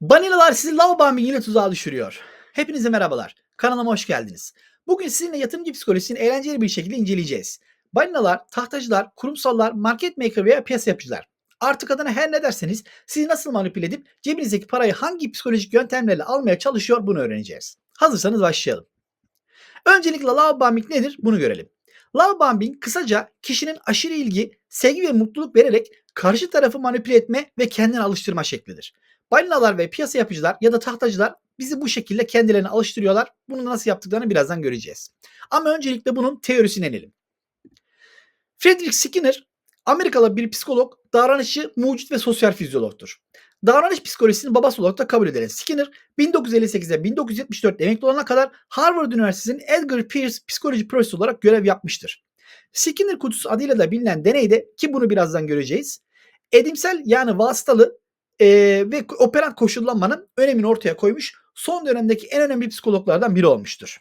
Banilalar sizi love bombing ile tuzağa düşürüyor. Hepinize merhabalar. Kanalıma hoş geldiniz. Bugün sizinle yatırımcı psikolojisini eğlenceli bir şekilde inceleyeceğiz. Balinalar, tahtacılar, kurumsallar, market maker veya piyasa yapıcılar. Artık adına her ne derseniz sizi nasıl manipüle edip cebinizdeki parayı hangi psikolojik yöntemlerle almaya çalışıyor bunu öğreneceğiz. Hazırsanız başlayalım. Öncelikle love bombing nedir bunu görelim. Love bombing kısaca kişinin aşırı ilgi, sevgi ve mutluluk vererek karşı tarafı manipüle etme ve kendini alıştırma şeklidir. Balinalar ve piyasa yapıcılar ya da tahtacılar bizi bu şekilde kendilerine alıştırıyorlar. Bunu nasıl yaptıklarını birazdan göreceğiz. Ama öncelikle bunun teorisine inelim. Frederick Skinner Amerikalı bir psikolog, davranışçı, mucit ve sosyal fizyologtur. Davranış psikolojisinin babası olarak da kabul edilen Skinner 1958'de 1974 emekli olana kadar Harvard Üniversitesi'nin Edgar Pierce Psikoloji Profesörü olarak görev yapmıştır. Skinner kutusu adıyla da bilinen deneyde ki bunu birazdan göreceğiz. Edimsel yani vasıtalı e, ve operant koşullanmanın önemini ortaya koymuş son dönemdeki en önemli psikologlardan biri olmuştur.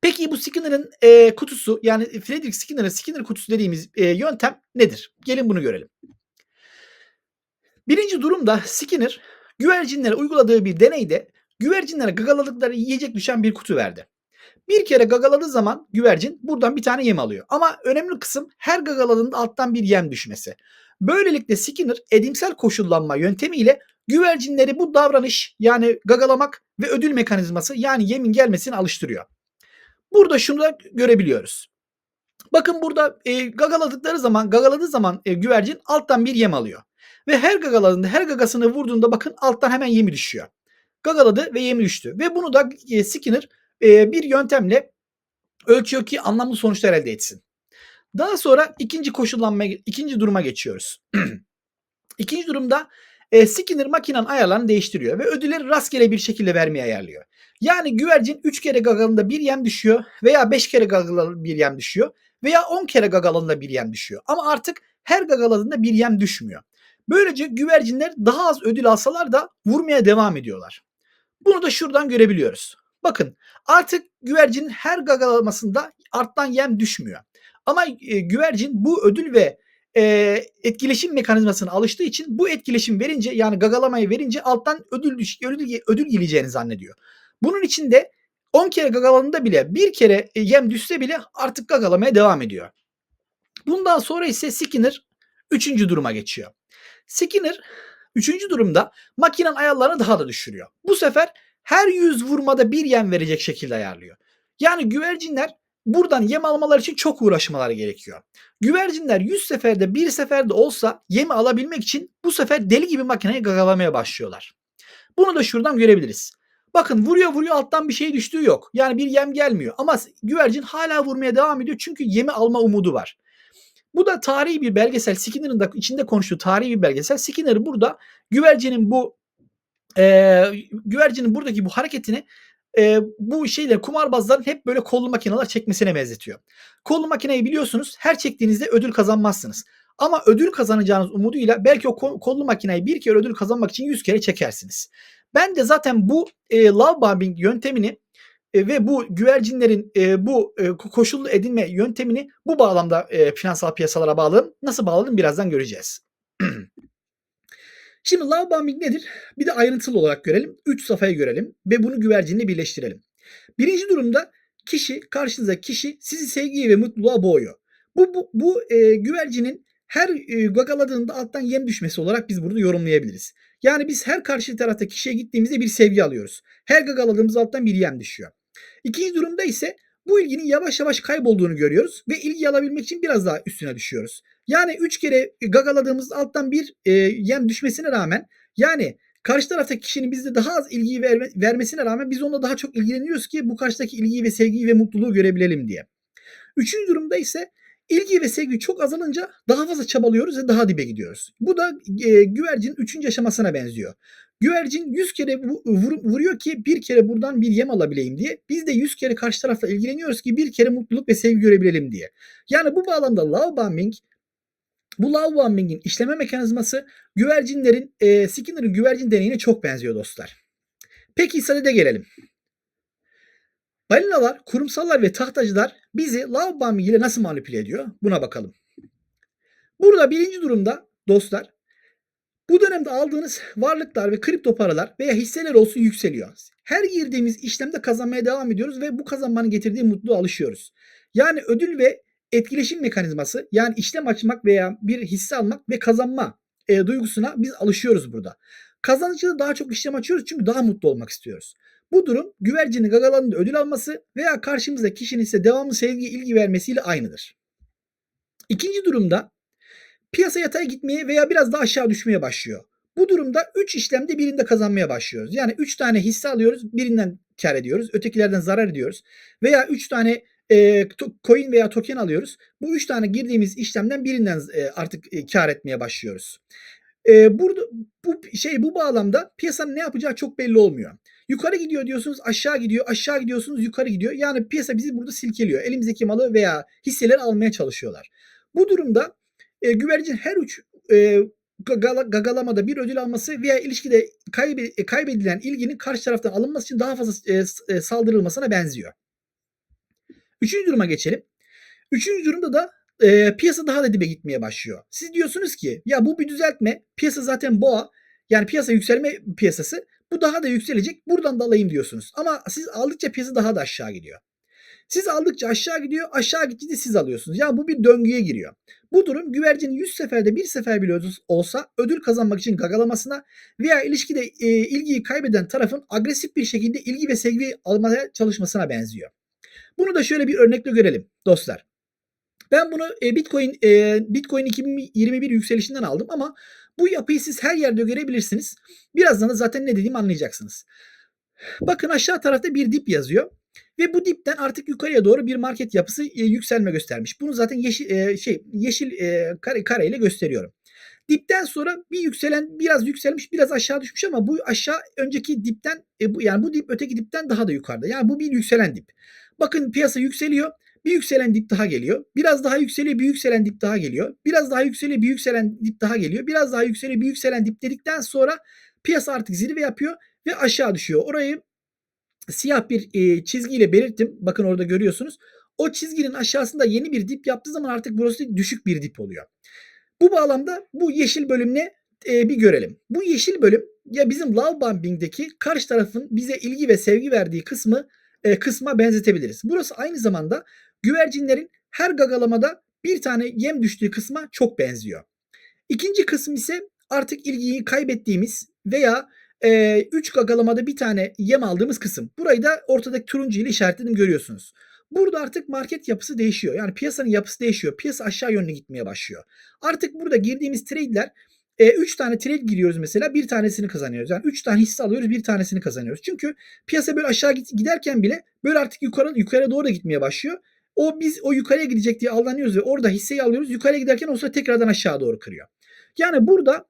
Peki bu Skinner'ın e, kutusu yani Frederick Skinner'ın Skinner kutusu dediğimiz e, yöntem nedir? Gelin bunu görelim. Birinci durumda Skinner güvercinlere uyguladığı bir deneyde güvercinlere gagaladıkları yiyecek düşen bir kutu verdi. Bir kere gagaladığı zaman güvercin buradan bir tane yem alıyor. Ama önemli kısım her gagaladığında alttan bir yem düşmesi. Böylelikle Skinner edimsel koşullanma yöntemiyle güvercinleri bu davranış yani gagalamak ve ödül mekanizması yani yemin gelmesini alıştırıyor. Burada şunu da görebiliyoruz. Bakın burada e, gagaladıkları zaman gagaladığı zaman e, güvercin alttan bir yem alıyor. Ve her gagaladığında her gagasını vurduğunda bakın alttan hemen yemi düşüyor. Gagaladı ve yemi düştü. Ve bunu da e, Skinner bir yöntemle ölçüyor ki anlamlı sonuçlar elde etsin. Daha sonra ikinci koşullanma, ikinci duruma geçiyoruz. ikinci durumda e, Skinner makinenin ayarlarını değiştiriyor ve ödülleri rastgele bir şekilde vermeye ayarlıyor. Yani güvercin 3 kere gagalında bir yem düşüyor veya 5 kere gagalında bir yem düşüyor veya 10 kere gagaladığında bir yem düşüyor. Ama artık her gagaladığında bir yem düşmüyor. Böylece güvercinler daha az ödül alsalar da vurmaya devam ediyorlar. Bunu da şuradan görebiliyoruz. Bakın artık güvercinin her gagalamasında arttan yem düşmüyor. Ama e, güvercin bu ödül ve e, etkileşim mekanizmasına alıştığı için bu etkileşim verince yani gagalamayı verince alttan ödül, düş, ödül, ödül geleceğini zannediyor. Bunun için de 10 kere gagalandığında bile bir kere e, yem düşse bile artık gagalamaya devam ediyor. Bundan sonra ise Skinner 3. duruma geçiyor. Skinner 3. durumda makinenin ayarlarını daha da düşürüyor. Bu sefer her 100 vurmada bir yem verecek şekilde ayarlıyor. Yani güvercinler buradan yem almalar için çok uğraşmaları gerekiyor. Güvercinler 100 seferde bir seferde olsa yemi alabilmek için bu sefer deli gibi makineyi gagalamaya başlıyorlar. Bunu da şuradan görebiliriz. Bakın vuruyor vuruyor alttan bir şey düştüğü yok. Yani bir yem gelmiyor. Ama güvercin hala vurmaya devam ediyor çünkü yemi alma umudu var. Bu da tarihi bir belgesel. Skinner'ın da içinde konuştuğu tarihi bir belgesel. Skinner burada güvercinin bu e, güvercinin buradaki bu hareketini e, bu şeyle kumarbazların hep böyle kollu makineler çekmesine benzetiyor. Kollu makineyi biliyorsunuz her çektiğinizde ödül kazanmazsınız. Ama ödül kazanacağınız umuduyla belki o kollu makineyi bir kere ödül kazanmak için 100 kere çekersiniz. Ben de zaten bu e, love bombing yöntemini e, ve bu güvercinlerin e, bu e, koşullu edinme yöntemini bu bağlamda e, finansal piyasalara bağladım. Nasıl bağladım birazdan göreceğiz. Şimdi love bombing nedir? Bir de ayrıntılı olarak görelim. 3 safhayı görelim ve bunu güvercinle birleştirelim. Birinci durumda kişi, karşınızdaki kişi sizi sevgiye ve mutluluğa boğuyor. Bu, bu, bu e, güvercinin her e, gagaladığında alttan yem düşmesi olarak biz burada yorumlayabiliriz. Yani biz her karşı tarafta kişiye gittiğimizde bir sevgi alıyoruz. Her gagaladığımız alttan bir yem düşüyor. İkinci durumda ise bu ilginin yavaş yavaş kaybolduğunu görüyoruz ve ilgi alabilmek için biraz daha üstüne düşüyoruz. Yani 3 kere gagaladığımız alttan bir e, yem düşmesine rağmen yani karşı taraftaki kişinin bizde daha az ilgiyi verme, vermesine rağmen biz onunla daha çok ilgileniyoruz ki bu karşıdaki ilgiyi ve sevgiyi ve mutluluğu görebilelim diye. Üçüncü durumda ise ilgi ve sevgi çok azalınca daha fazla çabalıyoruz ve daha dibe gidiyoruz. Bu da e, güvercin üçüncü aşamasına benziyor. Güvercin 100 kere vur, vuruyor ki bir kere buradan bir yem alabileyim diye. Biz de 100 kere karşı tarafla ilgileniyoruz ki bir kere mutluluk ve sevgi görebilelim diye. Yani bu bağlamda love bombing bu love bombing'in işleme mekanizması güvercinlerin e, Skinner'ın güvercin deneyine çok benziyor dostlar. Peki sadede gelelim. Balinalar, kurumsallar ve tahtacılar bizi love bombing ile nasıl manipüle ediyor? Buna bakalım. Burada birinci durumda dostlar Bu dönemde aldığınız varlıklar ve kripto paralar veya hisseler olsun yükseliyor. Her girdiğimiz işlemde kazanmaya devam ediyoruz ve bu kazanmanın getirdiği mutluluğa alışıyoruz. Yani ödül ve etkileşim mekanizması yani işlem açmak veya bir hisse almak ve kazanma e, duygusuna biz alışıyoruz burada. Kazanıcıda daha çok işlem açıyoruz çünkü daha mutlu olmak istiyoruz. Bu durum güvercinin gagalarında ödül alması veya karşımızdaki kişinin ise devamlı sevgi ilgi vermesiyle aynıdır. İkinci durumda piyasa yatay gitmeye veya biraz daha aşağı düşmeye başlıyor. Bu durumda 3 işlemde birinde kazanmaya başlıyoruz. Yani 3 tane hisse alıyoruz, birinden kar ediyoruz, ötekilerden zarar ediyoruz. Veya 3 tane e, coin veya token alıyoruz. Bu 3 tane girdiğimiz işlemden birinden e, artık e, kar etmeye başlıyoruz. E, burada bu şey bu bağlamda piyasanın ne yapacağı çok belli olmuyor. Yukarı gidiyor diyorsunuz, aşağı gidiyor, aşağı gidiyorsunuz, yukarı gidiyor. Yani piyasa bizi burada silkeliyor. Elimizdeki malı veya hisseleri almaya çalışıyorlar. Bu durumda e, güvercin her üç e, gagala, gagalamada bir ödül alması veya ilişkide kaybe, e, kaybedilen ilginin karşı taraftan alınması için daha fazla e, e, saldırılmasına benziyor. Üçüncü duruma geçelim. Üçüncü durumda da e, piyasa daha da dibe gitmeye başlıyor. Siz diyorsunuz ki ya bu bir düzeltme. Piyasa zaten boğa. Yani piyasa yükselme piyasası. Bu daha da yükselecek. Buradan da alayım diyorsunuz. Ama siz aldıkça piyasa daha da aşağı gidiyor. Siz aldıkça aşağı gidiyor. Aşağı gittikçe siz alıyorsunuz. Yani bu bir döngüye giriyor. Bu durum güvercinin 100 seferde bir sefer bile olsa ödül kazanmak için gagalamasına veya ilişkide e, ilgiyi kaybeden tarafın agresif bir şekilde ilgi ve sevgi almaya çalışmasına benziyor. Bunu da şöyle bir örnekle görelim dostlar. Ben bunu e, Bitcoin e, Bitcoin 2021 yükselişinden aldım ama bu yapıyı siz her yerde görebilirsiniz. Birazdan da zaten ne dediğimi anlayacaksınız. Bakın aşağı tarafta bir dip yazıyor. Ve bu dipten artık yukarıya doğru bir market yapısı e, yükselme göstermiş. Bunu zaten yeşil e, şey yeşil kare kareyle gösteriyorum. Dipten sonra bir yükselen biraz yükselmiş biraz aşağı düşmüş ama bu aşağı önceki dipten yani bu dip öteki dipten daha da yukarıda. Yani bu bir yükselen dip. Bakın piyasa yükseliyor. Bir yükselen dip daha geliyor. Biraz daha yükseliyor, bir yükselen dip daha geliyor. Biraz daha yükseliyor, bir yükselen dip daha geliyor. Biraz daha yükseliyor, bir yükselen dip dedikten sonra piyasa artık zirve yapıyor ve aşağı düşüyor. Orayı siyah bir e, çizgiyle belirttim. Bakın orada görüyorsunuz. O çizginin aşağısında yeni bir dip yaptığı zaman artık burası düşük bir dip oluyor. Bu bağlamda bu yeşil bölümle e, bir görelim. Bu yeşil bölüm ya bizim love bombing'deki karşı tarafın bize ilgi ve sevgi verdiği kısmı e, kısma benzetebiliriz. Burası aynı zamanda güvercinlerin her gagalamada bir tane yem düştüğü kısma çok benziyor. İkinci kısım ise artık ilgiyi kaybettiğimiz veya 3 e, gagalamada bir tane yem aldığımız kısım. Burayı da ortadaki turuncu ile işaretledim görüyorsunuz. Burada artık market yapısı değişiyor. Yani piyasanın yapısı değişiyor. Piyasa aşağı yönlü gitmeye başlıyor. Artık burada girdiğimiz trade'ler 3 e, tane trade giriyoruz mesela bir tanesini kazanıyoruz. Yani 3 tane hisse alıyoruz bir tanesini kazanıyoruz. Çünkü piyasa böyle aşağı giderken bile böyle artık yukarı yukarı doğru da gitmeye başlıyor. O biz o yukarıya gidecek diye aldanıyoruz ve orada hisseyi alıyoruz. Yukarıya giderken o sonra tekrardan aşağı doğru kırıyor. Yani burada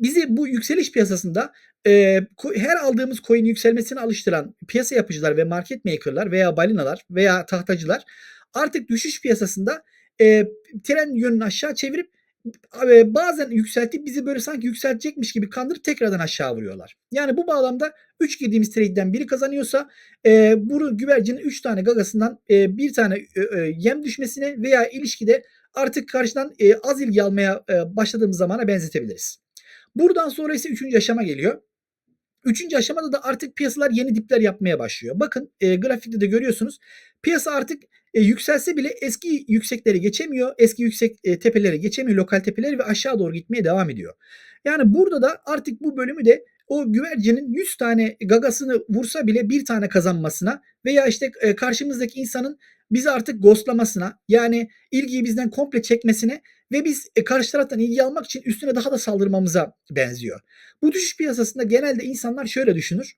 bizi bu yükseliş piyasasında e, her aldığımız coin yükselmesine alıştıran piyasa yapıcılar ve market maker'lar veya balinalar veya tahtacılar artık düşüş piyasasında e, tren yönünü aşağı çevirip bazen yükseltip bizi böyle sanki yükseltecekmiş gibi kandırıp tekrardan aşağı vuruyorlar. Yani bu bağlamda 3 girdiğimiz trade'den biri kazanıyorsa e, bu güvercinin 3 tane gagasından e, bir tane e, e, yem düşmesine veya ilişkide artık karşıdan e, az ilgi almaya e, başladığımız zamana benzetebiliriz. Buradan sonra ise üçüncü aşama geliyor. Üçüncü aşamada da artık piyasalar yeni dipler yapmaya başlıyor. Bakın e, grafikte de görüyorsunuz. Piyasa artık e, yükselse bile eski yüksekleri geçemiyor. Eski yüksek e, tepeleri geçemiyor. Lokal tepeleri ve aşağı doğru gitmeye devam ediyor. Yani burada da artık bu bölümü de o güvercinin 100 tane gagasını vursa bile bir tane kazanmasına veya işte e, karşımızdaki insanın bizi artık ghostlamasına yani ilgiyi bizden komple çekmesine ve biz e, karşı taraftan ilgi almak için üstüne daha da saldırmamıza benziyor. Bu düşüş piyasasında genelde insanlar şöyle düşünür.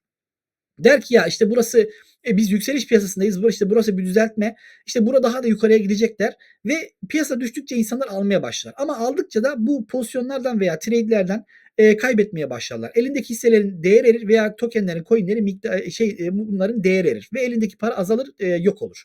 Der ki ya işte burası e, biz yükseliş piyasasındayız. İşte burası bir düzeltme. İşte burada daha da yukarıya gidecekler ve piyasa düştükçe insanlar almaya başlar. Ama aldıkça da bu pozisyonlardan veya trade'lerden e, kaybetmeye başlarlar. Elindeki hisselerin değer erir veya tokenlerin, coinlerin e, şey e, bunların değer erir ve elindeki para azalır, e, yok olur.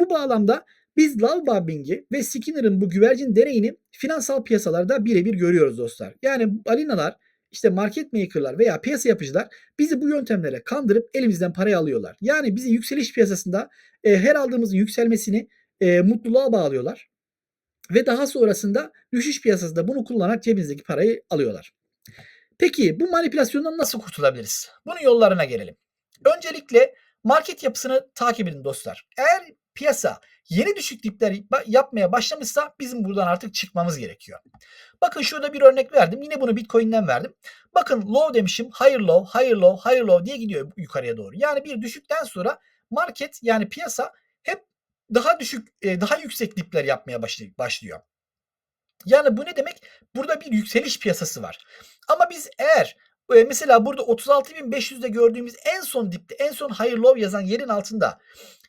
Bu bağlamda biz love bombing'i ve Skinner'ın bu güvercin deneyini finansal piyasalarda birebir görüyoruz dostlar. Yani balinalar, işte market maker'lar veya piyasa yapıcılar bizi bu yöntemlere kandırıp elimizden parayı alıyorlar. Yani bizi yükseliş piyasasında e, her aldığımızın yükselmesini e, mutluluğa bağlıyorlar. Ve daha sonrasında düşüş piyasasında bunu kullanarak cebinizdeki parayı alıyorlar. Peki bu manipülasyondan nasıl kurtulabiliriz? Bunun yollarına gelelim. Öncelikle market yapısını takip edin dostlar. Eğer piyasa yeni düşük dipler yapmaya başlamışsa bizim buradan artık çıkmamız gerekiyor. Bakın şurada bir örnek verdim. Yine bunu Bitcoin'den verdim. Bakın low demişim. Higher low, higher low, higher low diye gidiyor yukarıya doğru. Yani bir düşükten sonra market yani piyasa hep daha düşük, e, daha yüksek dipler yapmaya başlıyor. Yani bu ne demek? Burada bir yükseliş piyasası var. Ama biz eğer e, mesela burada 36.500'de gördüğümüz en son dipte, en son higher low yazan yerin altında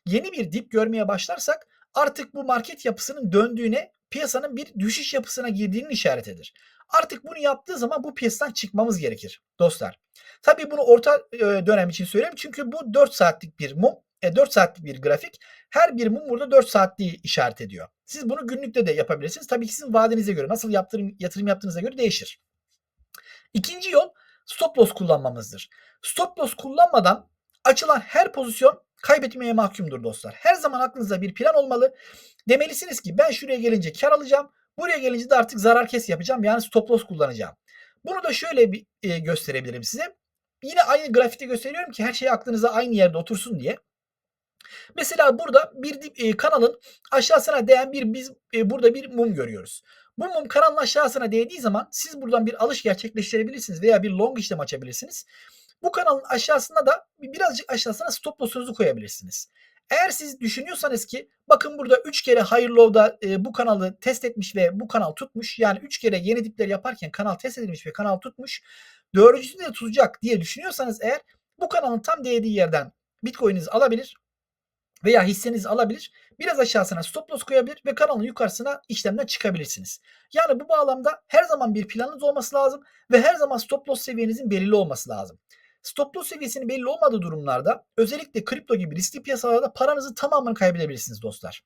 yeni bir dip görmeye başlarsak artık bu market yapısının döndüğüne, piyasanın bir düşüş yapısına girdiğinin işaretidir. Artık bunu yaptığı zaman bu piyasadan çıkmamız gerekir dostlar. Tabii bunu orta dönem için söyleyeyim çünkü bu 4 saatlik bir mum, 4 saatlik bir grafik. Her bir mum burada 4 saatliği işaret ediyor. Siz bunu günlükte de yapabilirsiniz. Tabii ki sizin vadenize göre, nasıl yatırım, yatırım yaptığınıza göre değişir. İkinci yol stop loss kullanmamızdır. Stop loss kullanmadan açılan her pozisyon kaybetmeye mahkumdur dostlar. Her zaman aklınızda bir plan olmalı. Demelisiniz ki ben şuraya gelince kar alacağım. Buraya gelince de artık zarar kes yapacağım. Yani stop loss kullanacağım. Bunu da şöyle bir e, gösterebilirim size. Yine aynı grafikte gösteriyorum ki her şey aklınıza aynı yerde otursun diye. Mesela burada bir e, kanalın aşağısına değen bir biz e, burada bir mum görüyoruz. Bu mum kanalın aşağısına değdiği zaman siz buradan bir alış gerçekleştirebilirsiniz veya bir long işlem açabilirsiniz. Bu kanalın aşağısında da birazcık aşağısına stop loss'unuzu koyabilirsiniz. Eğer siz düşünüyorsanız ki bakın burada 3 kere higher low'da e, bu kanalı test etmiş ve bu kanal tutmuş. Yani 3 kere yeni dipler yaparken kanal test edilmiş ve kanal tutmuş. Dördüncüsünü de tutacak diye düşünüyorsanız eğer bu kanalın tam değdiği yerden Bitcoin'inizi alabilir veya hissenizi alabilir. Biraz aşağısına stop loss koyabilir ve kanalın yukarısına işlemden çıkabilirsiniz. Yani bu bağlamda her zaman bir planınız olması lazım ve her zaman stop loss seviyenizin belirli olması lazım. Stop loss seviyesinin belli olmadığı durumlarda özellikle kripto gibi riskli piyasalarda paranızı tamamını kaybedebilirsiniz dostlar.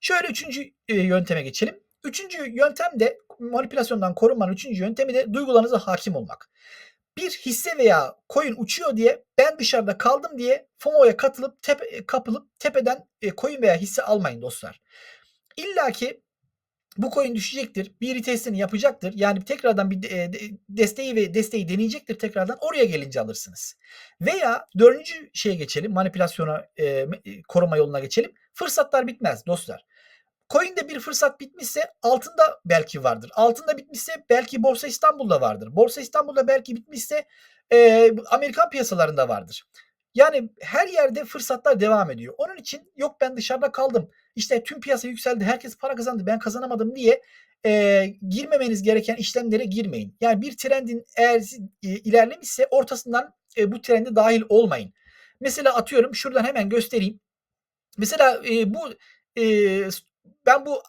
Şöyle üçüncü e, yönteme geçelim. Üçüncü yöntem de manipülasyondan korunmanın üçüncü yöntemi de duygularınıza hakim olmak. Bir hisse veya coin uçuyor diye ben dışarıda kaldım diye FOMO'ya katılıp tepe, kapılıp tepeden e, coin veya hisse almayın dostlar. İlla ki bu coin düşecektir. Bir retestini yapacaktır. Yani tekrardan bir e, desteği ve desteği deneyecektir tekrardan. Oraya gelince alırsınız. Veya dördüncü şeye geçelim. Manipülasyona e, koruma yoluna geçelim. Fırsatlar bitmez dostlar. Coin'de bir fırsat bitmişse altında belki vardır. Altında bitmişse belki Borsa İstanbul'da vardır. Borsa İstanbul'da belki bitmişse e, Amerikan piyasalarında vardır. Yani her yerde fırsatlar devam ediyor. Onun için yok ben dışarıda kaldım. İşte tüm piyasa yükseldi. Herkes para kazandı. Ben kazanamadım diye e, girmemeniz gereken işlemlere girmeyin. Yani bir trendin eğer e, ilerlemişse ortasından e, bu trende dahil olmayın. Mesela atıyorum şuradan hemen göstereyim. Mesela e, bu e, ben bu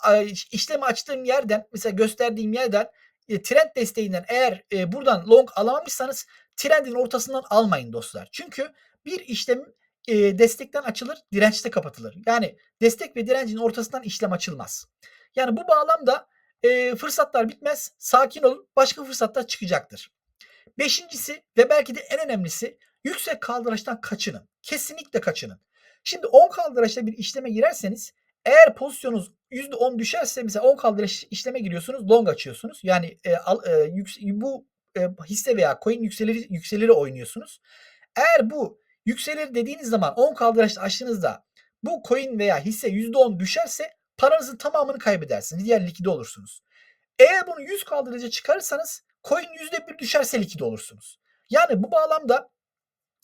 işlemi açtığım yerden mesela gösterdiğim yerden e, trend desteğinden eğer e, buradan long alamamışsanız trendin ortasından almayın dostlar. Çünkü bir işlem e, destekten açılır, dirençte kapatılır. Yani destek ve direncin ortasından işlem açılmaz. Yani bu bağlamda e, fırsatlar bitmez. Sakin olun. Başka fırsatlar çıkacaktır. Beşincisi ve belki de en önemlisi yüksek kaldıraçtan kaçının. Kesinlikle kaçının. Şimdi 10 kaldıraçta bir işleme girerseniz eğer pozisyonunuz %10 düşerse mesela 10 kaldıraç işleme giriyorsunuz. Long açıyorsunuz. Yani e, al, e, yük, bu e, hisse veya coin yükselir, yükseleri oynuyorsunuz. Eğer bu yükselir dediğiniz zaman 10 kaldıraç açtığınızda bu coin veya hisse %10 düşerse paranızın tamamını kaybedersiniz. Diğer likide olursunuz. Eğer bunu 100 kaldıraca çıkarırsanız coin %1 düşerse likide olursunuz. Yani bu bağlamda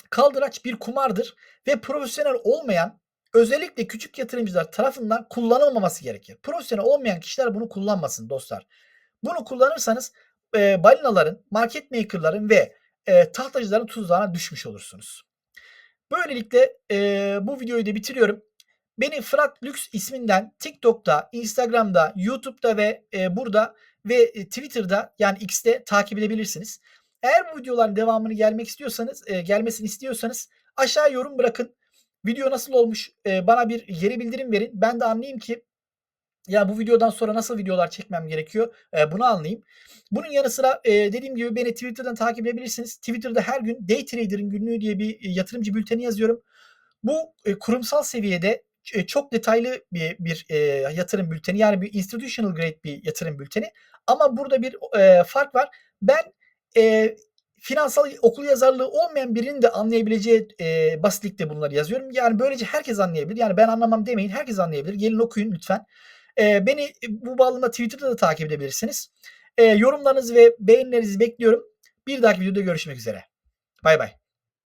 kaldıraç bir kumardır ve profesyonel olmayan özellikle küçük yatırımcılar tarafından kullanılmaması gerekir. Profesyonel olmayan kişiler bunu kullanmasın dostlar. Bunu kullanırsanız e, balinaların, market makerların ve e, tahtacıların tuzağına düşmüş olursunuz. Böylelikle e, bu videoyu da bitiriyorum. Beni Fırat Lüks isminden TikTok'ta, Instagram'da, YouTube'da ve e, burada ve e, Twitter'da yani X'te takip edebilirsiniz. Eğer bu videoların devamını gelmek istiyorsanız, e, gelmesini istiyorsanız aşağı yorum bırakın. Video nasıl olmuş? E, bana bir geri bildirim verin. Ben de anlayayım ki ya bu videodan sonra nasıl videolar çekmem gerekiyor e, bunu anlayayım. Bunun yanı sıra e, dediğim gibi beni Twitter'dan takip edebilirsiniz. Twitter'da her gün Day Trader'ın günlüğü diye bir e, yatırımcı bülteni yazıyorum. Bu e, kurumsal seviyede e, çok detaylı bir, bir e, yatırım bülteni yani bir institutional grade bir yatırım bülteni. Ama burada bir e, fark var. Ben e, finansal okul yazarlığı olmayan birinin de anlayabileceği e, basitlikte bunları yazıyorum. Yani böylece herkes anlayabilir. Yani ben anlamam demeyin. Herkes anlayabilir. Gelin okuyun lütfen. E, beni bu bağlamda Twitter'da da takip edebilirsiniz. E, yorumlarınızı ve beğenilerinizi bekliyorum. Bir dahaki videoda görüşmek üzere. Bay bay.